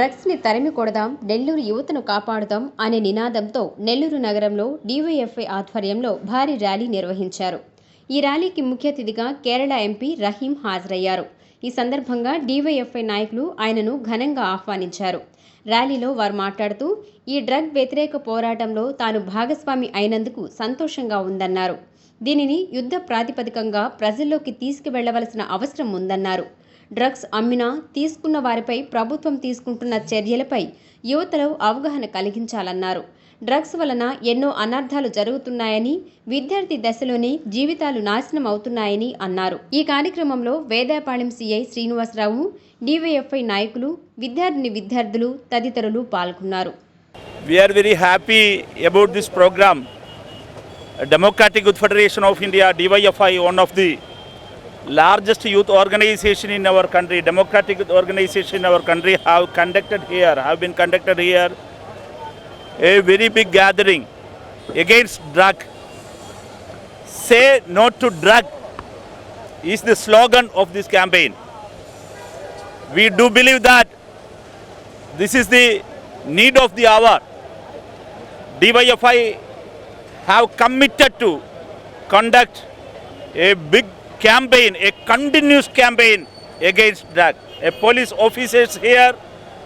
డ్రగ్స్ని తరిమి కొడదాం నెల్లూరు యువతను కాపాడుదాం అనే నినాదంతో నెల్లూరు నగరంలో డీవైఎఫ్ఐ ఆధ్వర్యంలో భారీ ర్యాలీ నిర్వహించారు. ఈ ర్యాలీకి ముఖ్య అతిథిగా కేరళ ఎంపీ రహీం హాజరయ్యారు. ఈ సందర్భంగా డీవైఎఫ్ఐ నాయకులు ఆయనను ఘనంగా ఆహ్వానించారు. ర్యాలీలో వారు మాట్లాడుతూ ఈ డ్రగ్ వ్యతిరేక పోరాటంలో తాను భాగస్వామి అయినందుకు సంతోషంగా ఉందన్నారు. దీనిని యుద్ధ ప్రాతిపదికంగా ప్రజల్లోకి తీసుకువెళ్ళవలసిన అవసరం ఉందన్నారు. డ్రగ్స్ అమ్మినా తీసుకున్న వారిపై ప్రభుత్వం తీసుకుంటున్న చర్యలపై యువతలో అవగాహన కలిగించాలన్నారు. డ్రగ్స్ వలన ఎన్నో అనర్థాలు జరుగుతున్నాయని విద్యార్థి దశలోనే జీవితాలు నాశనం అవుతున్నాయని అన్నారు. ఈ కార్యక్రమంలో వేదాపాళెం సిఐ శ్రీనివాసరావు డివైఎఫ్ఐ నాయకులు విద్యార్థిని విద్యార్థులు తదితరులు పాల్గొన్నారు. We are very happy about this program. Democratic federation of India DYFI one of the largest youth organization in our country, democratic organization in our country, have conducted here, have been conducted here a very big gathering against drug. Say no to drug is the slogan of this campaign. We do believe that this is the need of the hour. DYFI have committed to conduct a big campaign, a continuous campaign against drug. A police officers here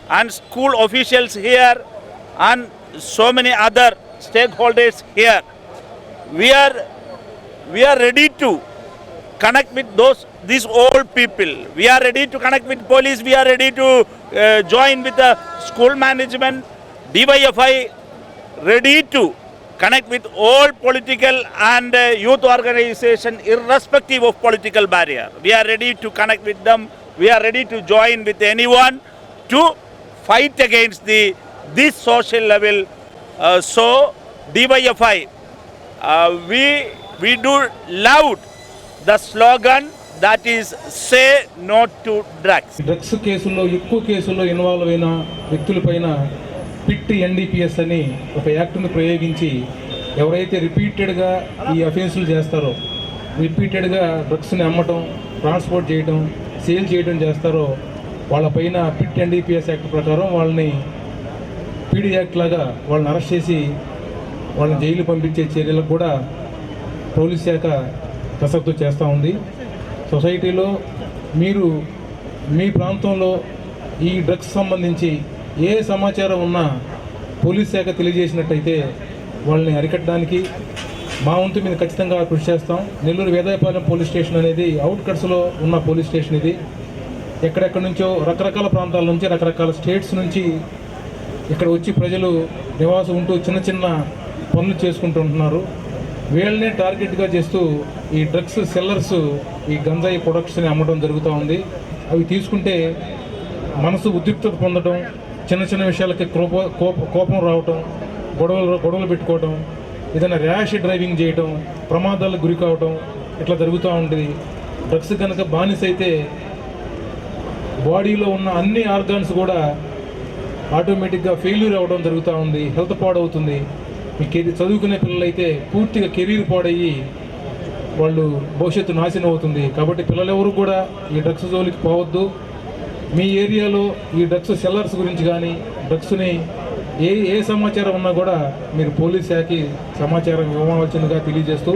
and school officials here and so many other stakeholders here. We are we are ready to connect with those these old people. We are ready to connect with police. We are ready to uh, join with the school management. DYFI ready to connect with all political and uh, youth organization irrespective of political barrier. We are ready to connect with them. We are ready to join with anyone to fight against the this social level. Uh, so DYFI, uh, we we do loud the slogan that is say no to drugs. Drugs కేసుల్లో ఎక్కువ కేసుల్లో involve అయిన వ్యక్తులపైన pit NDPS అని ఒక యాక్ట్ను ప్రయోగించి ఎవరైతే రిపీటెడ్గా ఈ అఫెన్సులు చేస్తారో రిపీటెడ్గా డ్రగ్స్ని అమ్మటం ట్రాన్స్పోర్ట్ చేయడం సేల్ చేయడం చేస్తారో వాళ్ళపైన పిట్ ఎన్డీపీఎస్ యాక్ట్ ప్రకారం వాళ్ళని పీడీ యాక్ట్ లాగా వాళ్ళని అరెస్ట్ చేసి వాళ్ళని జైలు పంపించే చర్యలకు కూడా పోలీస్ శాఖ కసరత్తు చేస్తూ ఉంది. సొసైటీలో మీరు మీ ప్రాంతంలో ఈ డ్రగ్స్ సంబంధించి ఏ సమాచారం ఉన్నా పోలీస్ శాఖ తెలియజేసినట్టయితే వాళ్ళని అరికట్టడానికి మా వంతు మీద ఖచ్చితంగా కృషి చేస్తాం. నెల్లూరు వేదాయపాలెం పోలీస్ స్టేషన్ అనేది అవుట్కట్స్లో ఉన్న పోలీస్ స్టేషన్ ఇది. ఎక్కడెక్కడి నుంచో రకరకాల ప్రాంతాల నుంచి రకరకాల స్టేట్స్ నుంచి ఇక్కడ వచ్చి ప్రజలు నివాసం ఉంటూ చిన్న చిన్న పనులు చేసుకుంటూ ఉంటున్నారు. వీళ్ళనే టార్గెట్గా చేస్తూ ఈ డ్రగ్స్ సెల్లర్స్ ఈ గంజాయి ప్రొడక్ట్స్ని అమ్మడం జరుగుతూ ఉంది. అవి తీసుకుంటే మనసు ఉద్రిక్తత పొందడం చిన్న చిన్న విషయాలకి కోప కోప- కోపం రావటం గొడవలు గొడవలు పెట్టుకోవటం ఏదైనా ర్యాష్ డ్రైవింగ్ చేయటం ప్రమాదాలకు గురి కావటం ఇట్లా జరుగుతూ ఉంటుంది డ్రగ్స్ కనుక బానిస అయితే బాడీలో ఉన్న అన్ని ఆర్గాన్స్ కూడా ఆటోమేటిక్గా ఫెయిల్యూర్ అవ్వడం జరుగుతూ ఉంది హెల్త్ పాడవుతుంది. మీ కెరీర్ చదువుకునే పిల్లలైతే పూర్తిగా కెరీర్ పాడయ్యి వాళ్ళు భవిష్యత్తు నాశనం అవుతుంది. కాబట్టి పిల్లలెవరు కూడా ఈ డ్రగ్స్ జోలికి పోవద్దు. మీ ఏరియాలో ఈ డ్రగ్స్ సెల్లర్స్ గురించి కానీ డ్రగ్స్ని ఏ ఏ సమాచారం ఉన్నా కూడా మీరు పోలీస్ శాఖకి సమాచారం ఇవ్వవలసిందిగా తెలియజేస్తూ